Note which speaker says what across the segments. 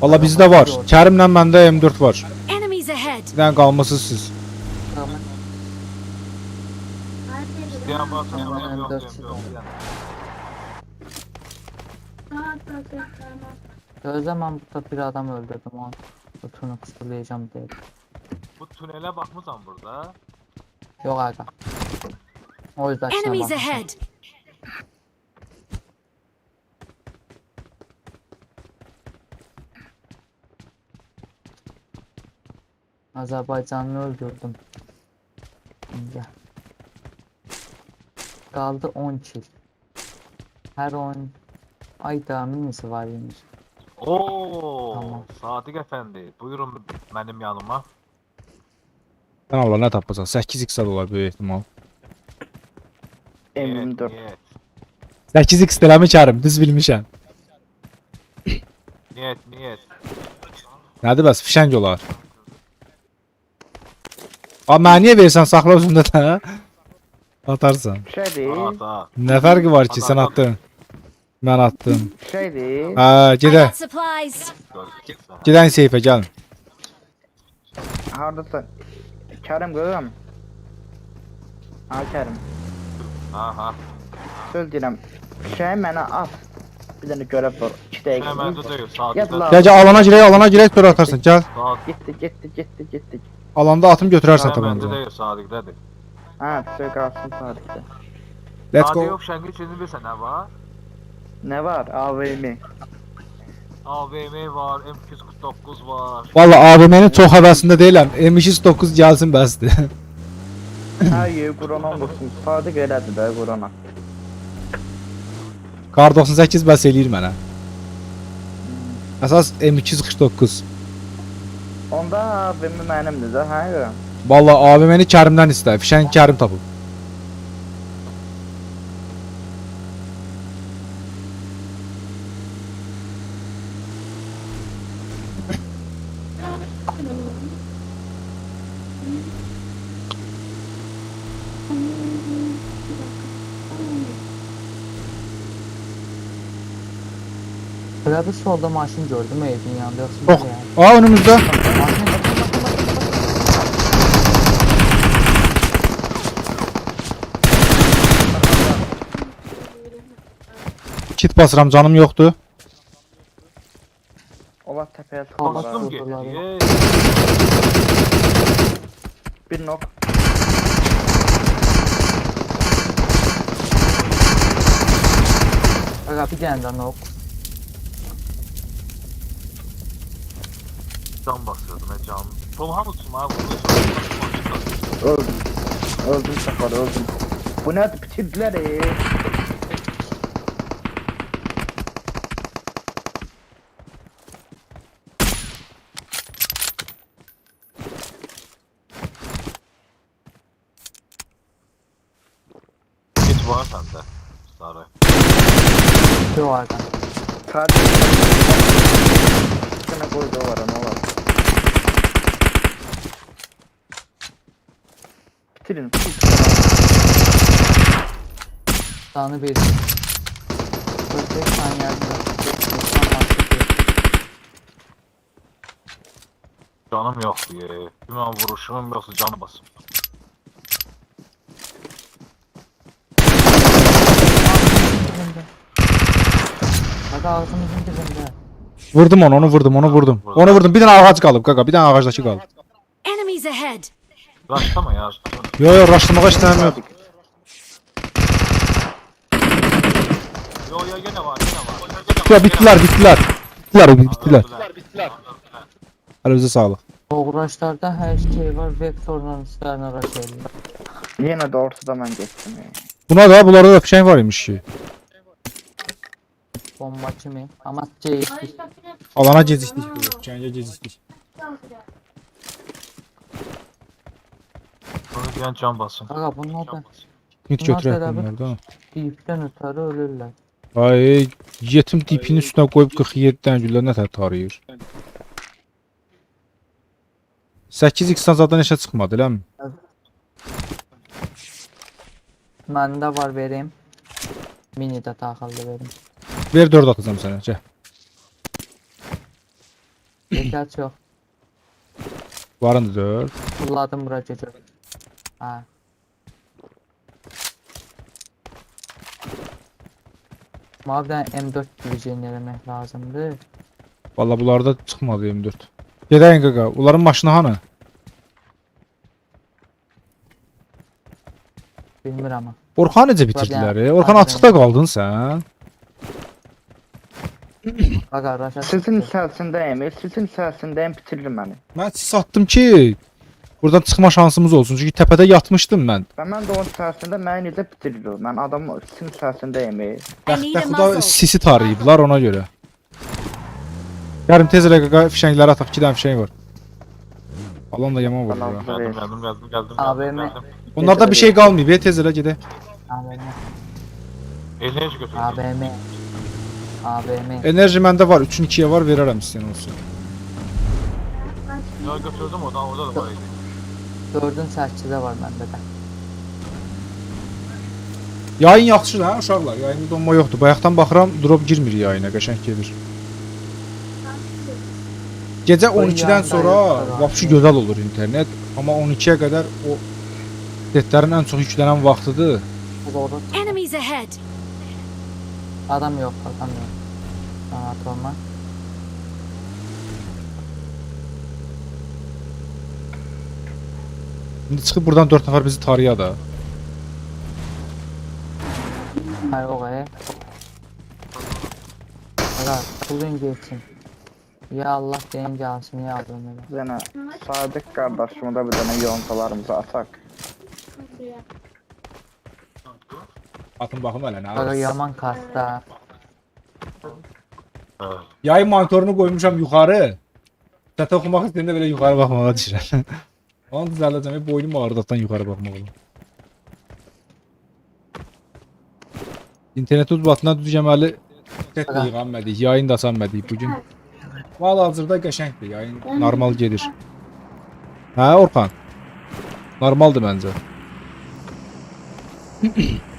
Speaker 1: Valla bizdə var. Kərimlə məndə M4 var.
Speaker 2: Enemies ahead!
Speaker 1: Bir dənə qalmısınız siz.
Speaker 3: Tamam. Gözde ben burada bir adam öldürdüm onu. Götürünü kısırlayacağım diye.
Speaker 4: Bu tünele bakmışsan burada.
Speaker 3: Yok aga. O yüzden şuna
Speaker 2: Enemies
Speaker 3: bakmışım. Azerbaycanlı öldürdüm. Şimdi. Kaldı 10 kill. Her 10 ayda minisi var imiş.
Speaker 4: Oo,
Speaker 3: Tamam.
Speaker 4: Sadık Efendi. Buyurun benim yanıma.
Speaker 1: Sən Allah nə tapırsan? 8x də olar böyük ehtimal.
Speaker 4: Niyet,
Speaker 5: M24.
Speaker 4: niyet.
Speaker 1: 8x eləmi Kərim? Düz bilmişəm.
Speaker 4: Niyet, niyet.
Speaker 1: Nədir bəs? Fişəng olar. A mənə niyə versən saxla özündə də? Atarsan.
Speaker 5: Şey değil.
Speaker 4: At, at.
Speaker 1: Nə fərqi var ki, sən attın. Mən attım.
Speaker 5: Şey değil.
Speaker 1: Gedə.
Speaker 2: got supplies!
Speaker 4: Gördük.
Speaker 1: Gedən seyfə gəlin.
Speaker 5: Hardasın. Kerim musun? Ha Kerim.
Speaker 4: Aha.
Speaker 5: Söz deyirəm. Şey mənə at. Bir dənə görəv var. 2
Speaker 4: Şey
Speaker 5: dəqiqə.
Speaker 4: məndə deyil.
Speaker 5: Gel lan.
Speaker 1: Gəl alana girək, alana girək sonra atarsan. Gəl.
Speaker 5: Getdi, getdi, getdi, getdi.
Speaker 1: Alanda atım
Speaker 4: Şey məndə
Speaker 1: tabanca.
Speaker 4: deyil. Sadık'dadır.
Speaker 5: Ha, söz qalsın tarixdə.
Speaker 1: Let's
Speaker 4: Sadık
Speaker 1: go.
Speaker 4: yok şengi içinde bilirsen ne var?
Speaker 5: Nə var? AVM.
Speaker 4: AVM var, M249 var.
Speaker 1: Valla AVM'nin çox həvəsində deyiləm. M209 gəlsin bəsdir.
Speaker 5: Hər yer Qurana olursun. Sadiq elədir də Qurana.
Speaker 1: Kar 98 bəs eləyir mənə. Əsas M249.
Speaker 5: Onda AVM də, hə? görə.
Speaker 1: Valla AVM'ni Kərimdən istə. Fişən Kərim tapıb.
Speaker 3: Bir solda maşın gördüm evin yanında yoksa böyle yani.
Speaker 1: Aa önümüzdə.
Speaker 3: Maşın
Speaker 1: Kit basıram canım yoxdur.
Speaker 5: Ola
Speaker 3: ya.
Speaker 4: Yey.
Speaker 5: Bir nok.
Speaker 3: Aga bir tane daha nok.
Speaker 4: Can basıyordum he can. Tom Hamilton abi.
Speaker 5: Öldüm. Öldüm Səfər, öldüm. Bu nədir? Bitirdilər e.
Speaker 4: Git var sende. Sarı.
Speaker 3: Yok aga.
Speaker 5: Kardeş. Bir dənə qoydu o var, nə olar. Bitirin.
Speaker 3: Canı bir. 45 saniye
Speaker 4: Canım yok diye. Hemen vuruşum yoksa can basım.
Speaker 3: Aga ağzımızın dibinde.
Speaker 1: Vurdum onu, onu vurdum, onu vurdum. Onu vurdum. Bir dənə ağac qalıb qaqa, bir dənə ağacdakı qalıb.
Speaker 2: Enemies ahead!
Speaker 4: Raşlama ya.
Speaker 1: Yo yo, raşlamağa işləm yox.
Speaker 4: Yo yo gene var gene var.
Speaker 1: Ya bitdilər, bitdilər. Bitdilər, bitdilər.
Speaker 4: Bittiler.
Speaker 1: Əlinizə sağlıq.
Speaker 3: Uğraşlarda her şey var. Vektorla üstlerine ediyor.
Speaker 5: Yenə də ortada mən getdim. e.
Speaker 1: Buna da, bunlarda da fişəng var imiş ki.
Speaker 3: Bomba kimi. Ama şey
Speaker 1: Alana gecikdik. Fişəngə gecikdik.
Speaker 4: Bunu diyen can basın.
Speaker 3: Aga bunlar da
Speaker 1: Nit
Speaker 3: Bunlar
Speaker 1: götürək
Speaker 3: beraber-
Speaker 1: bunlardan.
Speaker 3: deyipten ötürü ölürler.
Speaker 1: Ay, yetim dipinin üstünə qoyub 47 dənə güllə nə tər tarayır. 8x-dan zaten neşə çıxmadı, eləmi?
Speaker 3: Bende var vereyim. Mini de takıldı benim.
Speaker 1: Ver 4 atacağım sənə, gəl.
Speaker 3: Ehtiyaç yok.
Speaker 1: Varındı 4.
Speaker 3: Kulladım bura çocuk. Ha. Maviden M4 gibi yenilemek lazımdı.
Speaker 1: Valla bunlarda çıxmadı M4. Gedəyin qaqa. Onların maşını hanı?
Speaker 3: Bilmir ama.
Speaker 1: Orxan necə bitirdilər?
Speaker 3: Problem.
Speaker 1: Orxan açıqda qaldın sən.
Speaker 3: Aga Raşa
Speaker 5: Sizin içərisindəyim, e, sizin içərisindəyim bitiririm məni.
Speaker 1: Mən siz satdım ki, buradan çıxma şansımız olsun. Çünki təpədə yatmışdım mən.
Speaker 5: Və mən də onun içərisində məni necə bitiririm? Mən adam sizin içərisindəyim. e.
Speaker 2: I need a
Speaker 1: Bəxtəxuda
Speaker 2: muzzle.
Speaker 1: sisi tarayıblar ona görə. Yarım tez elə qaqa fişəngləri ataq. 2 dənə fişəng var. Alan da yaman var.
Speaker 5: Tamam.
Speaker 1: bura.
Speaker 4: Geldim geldim geldim geldim.
Speaker 3: AVM.
Speaker 4: geldim.
Speaker 1: Onlarda bir şey qalmayıb, e, tez elə gedək.
Speaker 3: AVM.
Speaker 4: Enerji götürdüm.
Speaker 3: AVM. AVM.
Speaker 1: Enerji məndə var, 3-ün 2-yə var, verərəm istəyən olsun.
Speaker 4: Ya götürdüm oradan orada da var
Speaker 3: Dördün sərçidə var məndə də.
Speaker 1: Yayın yaxşıdır hə uşaqlar. Yayında donma yoxdur. Bayaqdan baxıram, drop girmir yayına, qəşəng gedir. Gecə
Speaker 3: Oy,
Speaker 1: 12-dən
Speaker 3: yayında
Speaker 1: sonra vəbşi gözəl olur internet, amma 12-yə qədər o setlərin ən çox yüklənən vaxtıdır.
Speaker 2: Enemies ahead.
Speaker 3: Adam yok, adam yok. Rahat olma.
Speaker 1: İndi çıxıb buradan 4 nəfər bizi tarıya da.
Speaker 3: Hayır o kadar. Aga kulun geçsin. Ya Allah deyin gelsin ya.
Speaker 5: Bir dənə Sadiq qardaşıma da bir dənə yontalarımızı ataq.
Speaker 1: Atın baxım hələ nə.
Speaker 3: Aga yaman kasta.
Speaker 4: Evet.
Speaker 1: Yayın monitorunu qoymuşam yuxarı. Çata oxumaq istəyəndə belə yuxarı baxmağa düşürəm. Onu düzəldəcəm, boynum ağrıdıqdan yuxarı baxmaq olur. İnternet uzbatından düz tek də yığanmadik, yayın da açanmadik bugün. Hal-hazırda qəşəngdir, yayın normal gedir. Hə, Orxan? Normaldır məncə.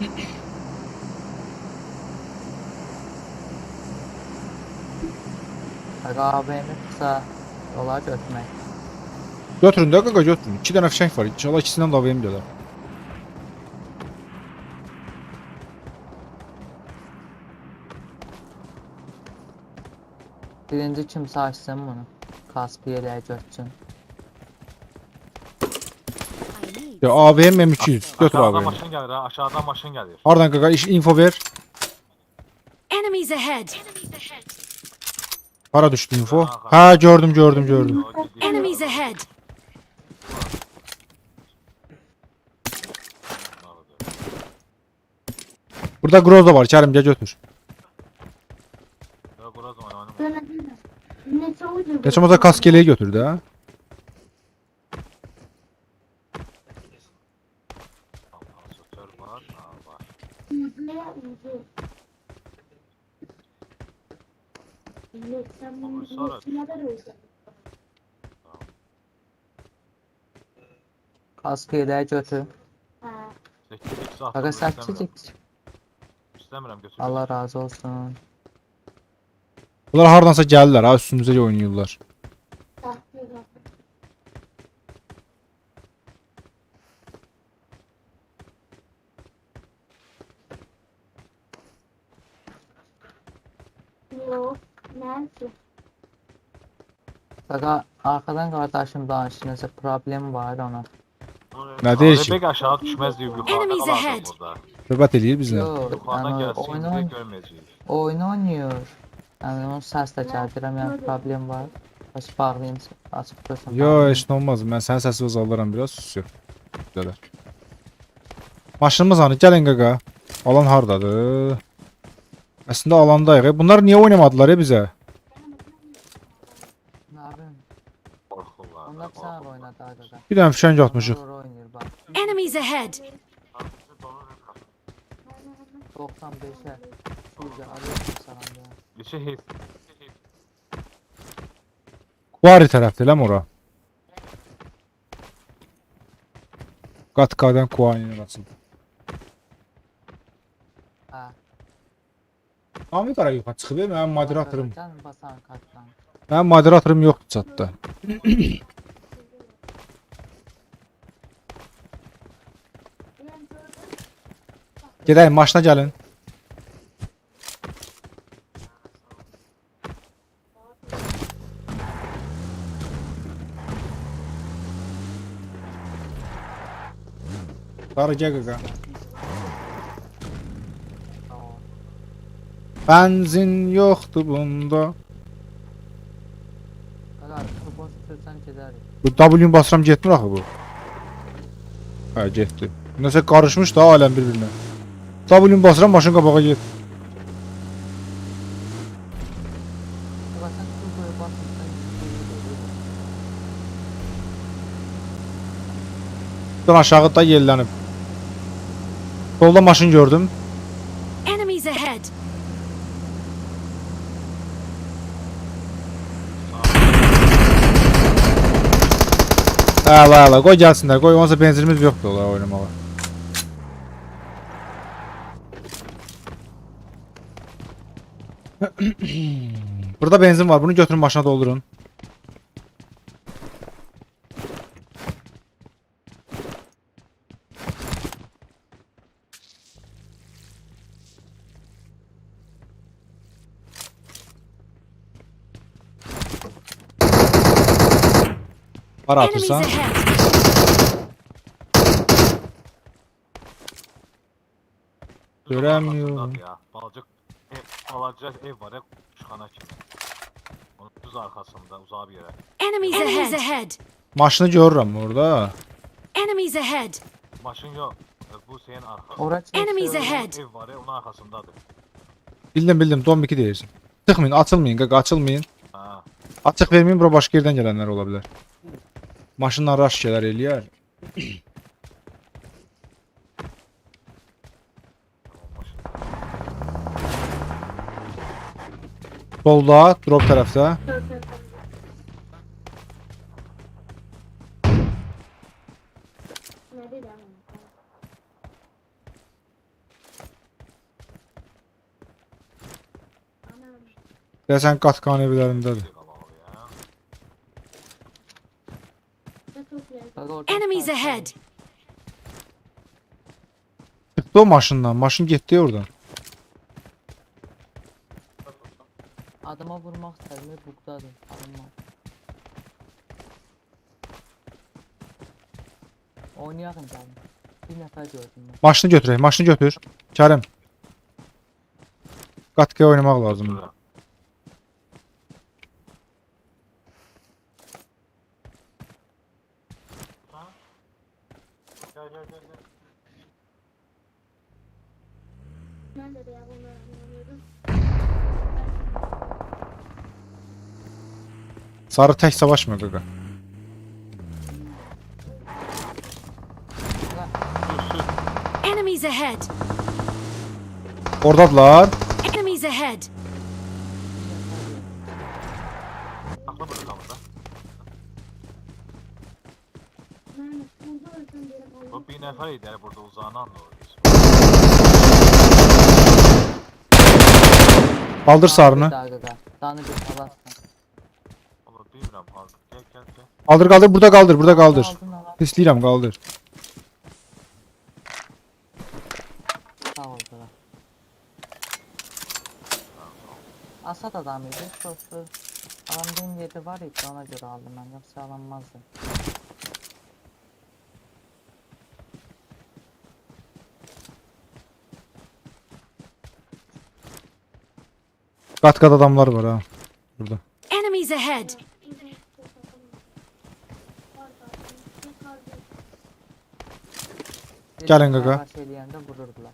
Speaker 3: Aga AVM kısa yola götürmek.
Speaker 1: Götürün də qaqa götürün. 2 dənə fişəng var. İnşallah ikisindən də AVM gələr.
Speaker 3: Birinci kimse açsın bunu. Kaspiyeler götürsün.
Speaker 2: I need.
Speaker 1: Ya AVM M200. Götür
Speaker 4: Aşağıdan
Speaker 1: AVM.
Speaker 4: maşın gelir ha. Aşağıdan maşın gelir.
Speaker 1: Hardan qaqa iş info ver.
Speaker 2: Enemies ahead.
Speaker 1: Hara düşdü info? Hə, gördüm, gördüm, gördüm.
Speaker 4: O gidiyor.
Speaker 2: Enemies ahead.
Speaker 1: Burada Groza var. Kərim gəl götür.
Speaker 4: Ya biraz oynanır.
Speaker 1: Geçen o da kaskeleyi götür də.
Speaker 4: Asansör var. Ha, var.
Speaker 3: Kaspiyeler götür.
Speaker 4: 8 x attım.
Speaker 3: Aga
Speaker 4: istemiyorum.
Speaker 3: sertçilik.
Speaker 4: İstemiyorum götür.
Speaker 3: Allah razı olsun.
Speaker 1: Bunlar hardansa gəlirlər ha, üstümüzə oynayırlar.
Speaker 3: Aga arkadan kardeşim danışınızda problem var ona.
Speaker 1: Deyir ki?
Speaker 4: Bek aşağı düşmez diye yukarıda
Speaker 2: Enemies ahead.
Speaker 4: burada.
Speaker 1: Söhbət eləyir bizlə.
Speaker 3: Yok
Speaker 4: Yukarıdan
Speaker 3: yani
Speaker 4: gelsin
Speaker 3: oyun,
Speaker 4: diye görmeyeceğiz.
Speaker 3: oyun oynuyor. Yani onun ses de çarpıram yani problem var. Açıp bağlayayım açıp dursun.
Speaker 1: Yo, heç nə olmaz. Mən sənin səsini uzallaram biraz, sus yox. Gözəl. Maşınımız hanı? Gəlin qaqa. Alan hardadır? Əslində alandayıq. e. Bunlar niyə oynamadılar ya bizə?
Speaker 3: Ne yapayım?
Speaker 4: Korkular.
Speaker 3: Onlar sana oynadı aga.
Speaker 1: Bir dənə fişəng atmışıq.
Speaker 3: Onlar oynuyor bak.
Speaker 2: Enemies ahead.
Speaker 3: 95'e. Şurada arıyorum sana diyor.
Speaker 4: Bir şey.
Speaker 1: Vari tərəfdir lan ora. Qatqadan Kuan'ın açıldı. Ami qara yuxarı çıxıb, mənim moderatorum.
Speaker 3: Basan kartdan.
Speaker 1: Mənim moderatorum yoxdur çatda. Gedək maşına gəlin. Qarı gəl qaqa. Benzin yoxdur bunda.
Speaker 3: Turbo sürsən gedərik.
Speaker 1: Bu W basıram getmir axı bu. Hə, getdi. Nəsə qarışmış da aləm bir-birinə. W basıram maşın qabağa get. Buradan aşağı da yellənib. Solda maşın gördüm.
Speaker 2: Enemies ahead!
Speaker 1: Əla, əla, qoy gəlsinlər. Qoy onsa benzinimiz yoxdur ola oynamağa. Burada benzin var. Bunu götürün maşına doldurun. Para
Speaker 2: ahead!
Speaker 1: Göremiyorum.
Speaker 4: Ya. Balacık ev, balaca ev var ya kuşxana kimi. Onun düz arkasında uzaq bir yerə.
Speaker 2: Enemies ahead! ahead!
Speaker 1: Maşını görürəm orada.
Speaker 2: Enemies ahead!
Speaker 4: Maşın yox. e, Bu senin
Speaker 3: çək.
Speaker 2: Enemies ahead!
Speaker 4: Ev var ya onun arkasındadır.
Speaker 1: Bildim bildim. Dom 2 deyirsən. Çıxmayın, açılmayın, qaqa, açılmayın.
Speaker 4: Ha.
Speaker 1: Açıq verməyin, bura başqa yerdən gələnlər ola bilər. Maşınla raş gələr eləyər. Solda, drop tərəfdə. Deyəsən qatqan evlərindədir.
Speaker 4: Qabağı ya.
Speaker 3: Qaqa, orada
Speaker 2: Enemies
Speaker 3: sağ-
Speaker 2: ahead!
Speaker 1: Çıxdı o maşından, maşın getdi oradan.
Speaker 3: Adama vurmaq istədim, buqdadır. Alınma. Oynayalım gəlin. Bir nəfər gördüm mən.
Speaker 1: Maşını götürək, maşını götür. Kərim. Qatqaya oynamaq lazımdır.
Speaker 4: Şurada. Gel gel gel gel.
Speaker 1: Sarı tək savaşma qaqa.
Speaker 2: Enemies ahead!
Speaker 1: Ordadılar.
Speaker 2: Enemies ahead!
Speaker 4: Aklı bırakalım da. Nefer idi burada uzağını anlıyoruz.
Speaker 1: Qaldır sarını.
Speaker 3: Daha bir.
Speaker 4: Gel gel gel.
Speaker 1: Qaldır, qaldır, burada qaldır, burada qaldır.
Speaker 3: Aldın, aldın.
Speaker 1: Pisləyirəm, qaldır.
Speaker 3: Sağ ol qaqa. Asad adam idi, sosu. Alandığım yerde var idi, ona göre aldım ben, yoksa alanmazdı.
Speaker 1: Qat-qat adamlar var ha. Burada.
Speaker 2: Enemies ahead!
Speaker 3: Eləyəndə vururdular.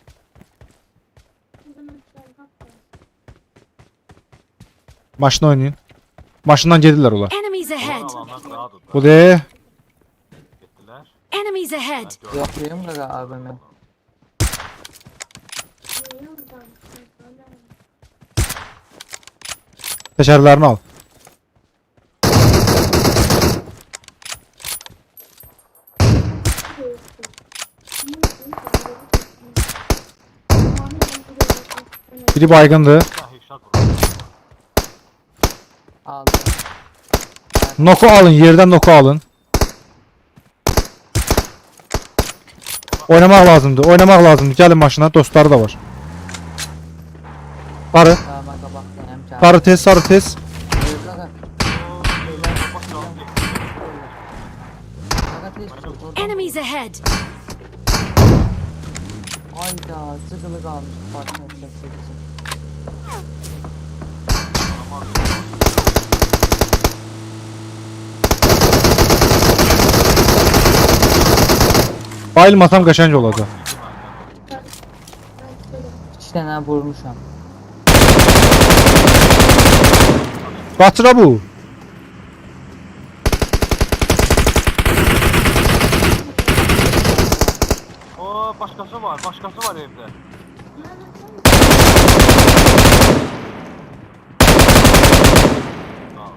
Speaker 1: Maşına oynayın. Maşından gedirlər ola.
Speaker 2: Enemies ahead!
Speaker 1: Bu de.
Speaker 4: Gittiler.
Speaker 2: Enemies ahead!
Speaker 3: Abimi.
Speaker 1: Taşarlarını al. Biri baygındı. Noku alın. Yerden noku alın. Oynamaq lazımdır. Oynamaq lazımdır. Gəlin maşına. Dostları da var.
Speaker 3: Arı. Çıx, oradan.
Speaker 2: Enemies ahead!
Speaker 3: Ayda, cıqılı qalmış. Partner çəksin.
Speaker 1: Bayılmasam qəşəng olacaq.
Speaker 3: İki dənə vurmuşam.
Speaker 1: Bu.
Speaker 4: Oo başkası var, başkası var evde. Sağ ol.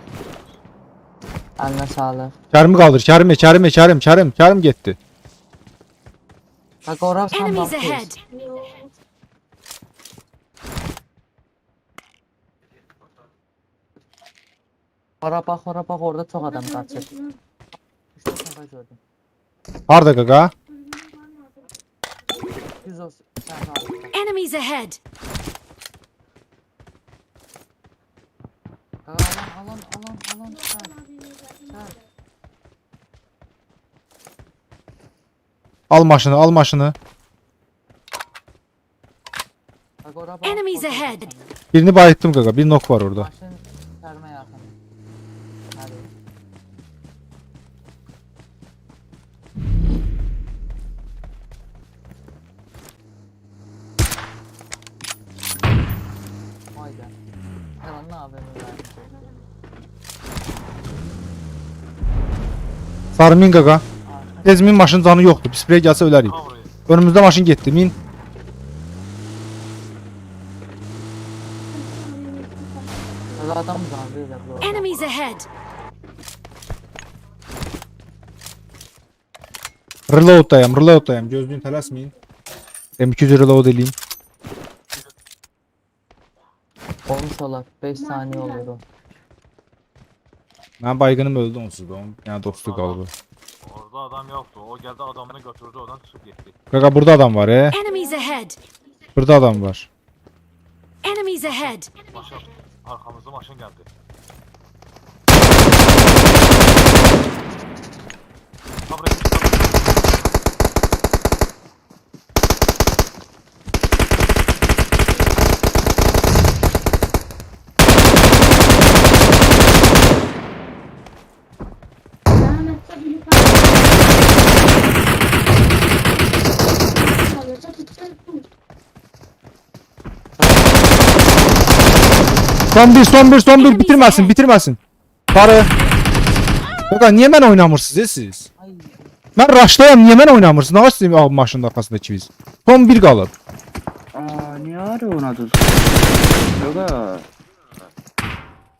Speaker 3: Əlinə sağlıq.
Speaker 1: Kərimi qaldır, Kərimi, Kərimi, Kərim, Kərim, Kərim getdi.
Speaker 3: Qaqa, ora sən
Speaker 2: Enemies ahead!
Speaker 3: Ora bax, ora bax, orada çox adam səfər gördüm.
Speaker 1: Harda?
Speaker 3: Düz olsun. Sağlıq.
Speaker 2: Enemies ahead!
Speaker 3: Alan, alan, alan.
Speaker 1: Al maşını, al maşını.
Speaker 3: Qaqa, ora bax.
Speaker 2: Enemies ahead.
Speaker 1: Birini bayıtdım qaqa, bir nok var orada.
Speaker 3: Maşın
Speaker 1: Sarı min qaqa. Tez min maşının canı yoxdur. Biz sprey gəlsə ölərik.
Speaker 4: Ha buraya.
Speaker 1: Önümüzdə maşın getdi, min.
Speaker 3: Adam böyle bu?
Speaker 2: Enemies ahead!
Speaker 1: Reloaddayam, reloaddayam. Gözlüyün tələsməyin. M200 reload eləyim.
Speaker 3: Olmuş olar. 5 saniye olur o.
Speaker 1: Mənim baygınım öldü onsuz da. Onun yəni dostu qaldı.
Speaker 4: Orada adam yoktu. O geldi adamını götürdü oradan çıkıp gitti.
Speaker 1: Qaqa burada adam var, e.
Speaker 2: Enemies ahead!
Speaker 1: Burada adam var.
Speaker 2: Enemies ahead!
Speaker 4: Maşın arkamızda maşın geldi. Ha
Speaker 1: Son bir, son bir, son bir. Bitirməsin, bitirməsin. Sarı. Qaqa, niyə mən oynamırsınız, e, siz? Raşdayam, niyə mən oynamırsınız? Nə var sizin abi maşının arxasındakı biz? Son bir qalıb.
Speaker 5: Aa niye ara? Yok ha.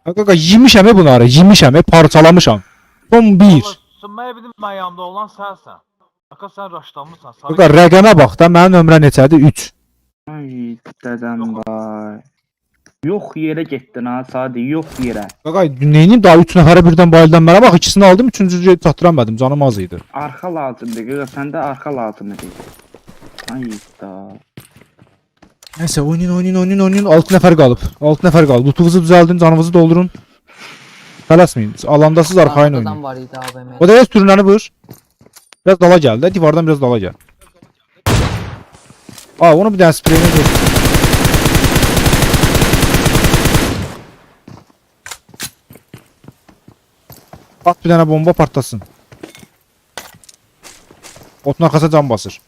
Speaker 1: Qaqa, yemişəm e bunları, yemişəm e, parçalamışam. Son bir.
Speaker 4: Sınmaya benim ayağımda olan sensen. Aka sen. Sarı
Speaker 1: Qaqa, rəqəmə bax da, mənim nömrə neçədir? 3.
Speaker 5: Ay dedem vay. Yok yere gittin ha Sadi yok yere.
Speaker 1: Qaqa, neyini daha 3 nəfərə birdən bayıldan mənə bax, ikisini aldım, üçüncüyü çatdıra bilmədim, canım az idi.
Speaker 5: Arka lazımdı. Gaga sende arka lazımdı. Ay da.
Speaker 1: Nəysə, oynayın, oynayın, oynayın, oynayın. 6 nəfər qalıb. 6 nəfər qalıb. Lootunuzu düzəldin, canınızı doldurun. Tələsməyin. Alandasız arxayın oynayın.
Speaker 3: var idi AVM.
Speaker 1: O da heç sürünəni vur. Biraz dala gəl də, divardan biraz dala gəl. Aa, onu bir dənə spreyini vur. At bir dənə bomba partlasın. Otun arxasına can basır.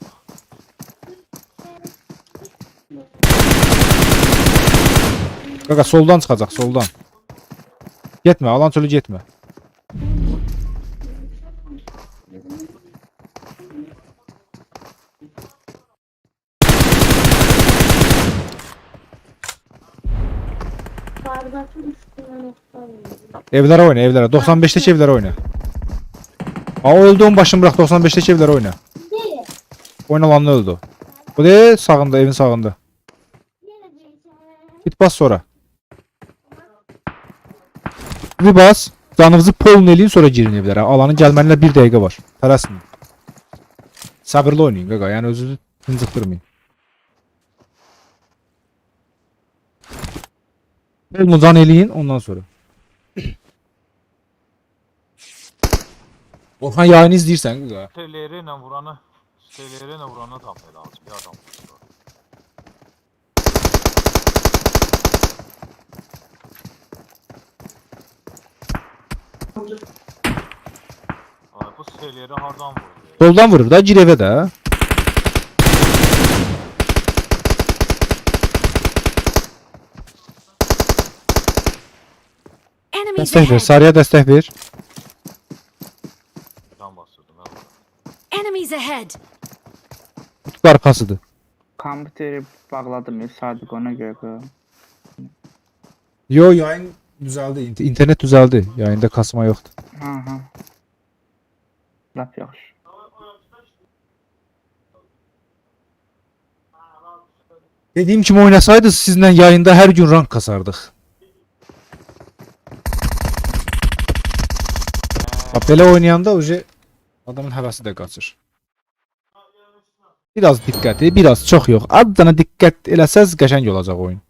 Speaker 1: Qaqa soldan çıxacaq, soldan. Getmə, alan çölü getmə. Evlere oyna, evlere. 95'teki evlere oyna. Aa öldü başını bırak 95'teki evlere oyna. Oynalanlı öldü. Bu de sağında, evin sağında. Git bas sonra. Bir bas. Canınızı polun eləyin sonra girin evlərə. Alanın gəlməninə 1 dəqiqə var. Tələsməyin. Sabırlı oynayın qaqa. Yəni özünüzü tıncıqdırmayın. Can eləyin ondan sonra. Orhan yayını izləyirsən qaqa.
Speaker 4: TLR ilə vuranı, TLR ilə vuranı tapmaya lazım. Bir adam. Ay bu TLR hardan vurdu? ya?
Speaker 1: Soldan vurur da gir evə də. Dəstək ver. Sarıya dəstək ver.
Speaker 4: Can basıyordum ben.
Speaker 2: Enemies ahead!
Speaker 1: Kutu arxasıdır.
Speaker 5: Kompüteri bağladım Sadiq ona göre.
Speaker 1: Yo yayın düzəldi. İnt- İnternet düzəldi. Yayında kasma yoxdur.
Speaker 5: Ha ha. Lap yaxşı.
Speaker 1: Dediyim kimi oynasaydınız sizlə yayında hər gün rank kasardıq. Bax belə oynayanda uje adamın həvəsi də qaçır. Biraz diqqəti, biraz çox yox. Az dana diqqət eləsəz qəşəng olacaq oyun.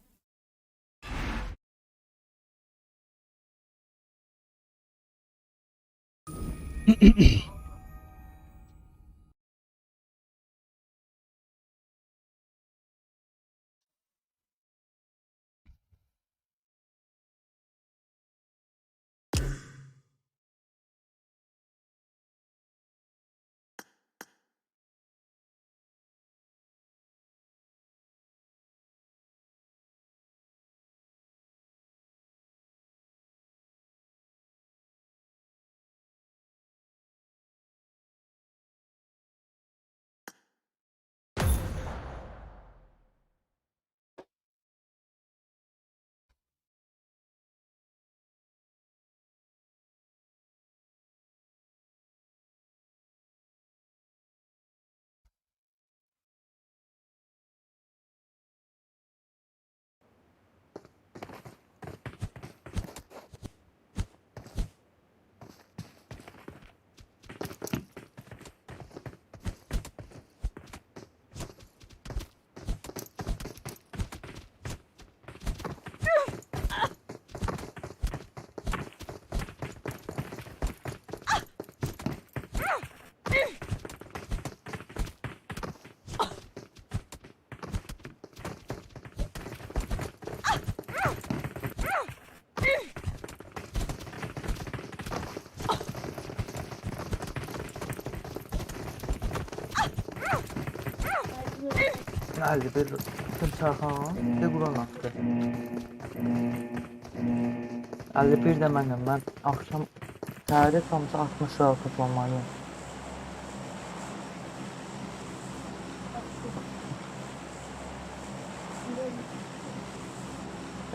Speaker 3: Bir bütün çarxan, bir quran atdı. 51 də mənəm. Mən axşam səhərdə tamsa 60 lira toplamalıyım.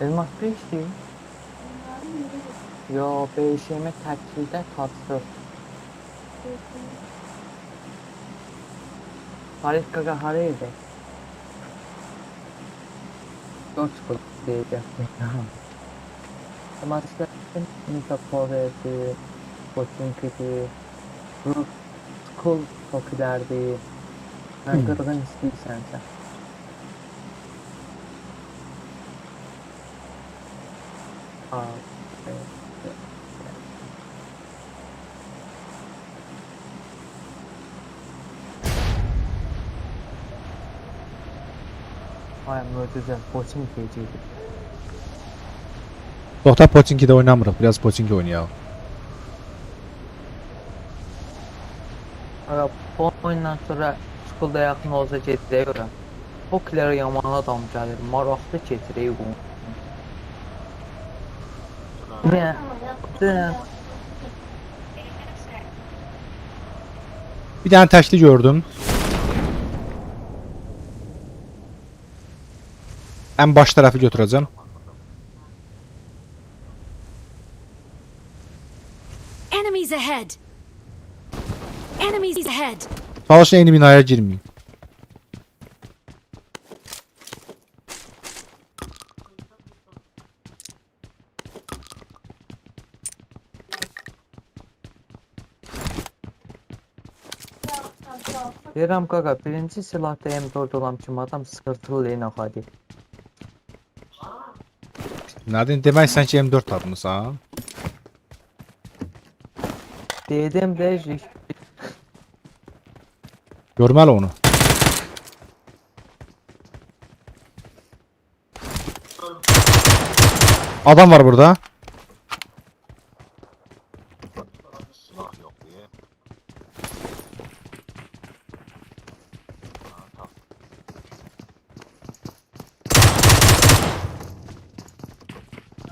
Speaker 3: Elmas 5'ti. Yo, 5'imi təkildə tatlı. Halit qaqa hara idi? Dört kıl diyecektim. Maçların Nitapover'di, Boçinki'di, Rus School Tokiler'di. Ben kırgın sen. Aa, evet, evet. Ay möcüzə, Boçinki'ciydi.
Speaker 1: Doktor Pochinki'de oynamırıq. Biraz Pochinki oynayalım.
Speaker 3: Aga bu oyundan sonra Schoolda yaxın olsa gedəyirəm. Poklerə yaman adam gəlir, maraqlı keçirik bu. Ne?
Speaker 1: Bir tane təşli gördüm. En baş tarafı götürəcəm.
Speaker 2: Enemies ahead. Enemies ahead.
Speaker 1: Çalışın eyni binaya girməyin.
Speaker 3: Deyirəm qaqa, birinci silahda M4 olan kimi adam sıxırtılı ilə xadi.
Speaker 1: Nadin demək sən ki M4 tapmısan?
Speaker 3: Dedim də
Speaker 1: Görməli onu. Adam var burada.
Speaker 4: Silah yok diye. Ha, tamam.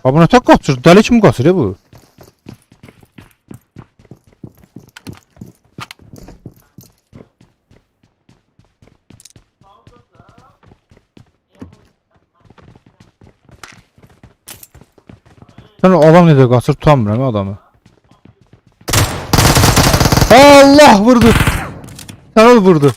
Speaker 1: Ha buna tek qaçır. Dəli kimi qaçır ya bu. Sən adam necə qaçır tutamıram ya adamı. Allah vurdu. Ol vurdu.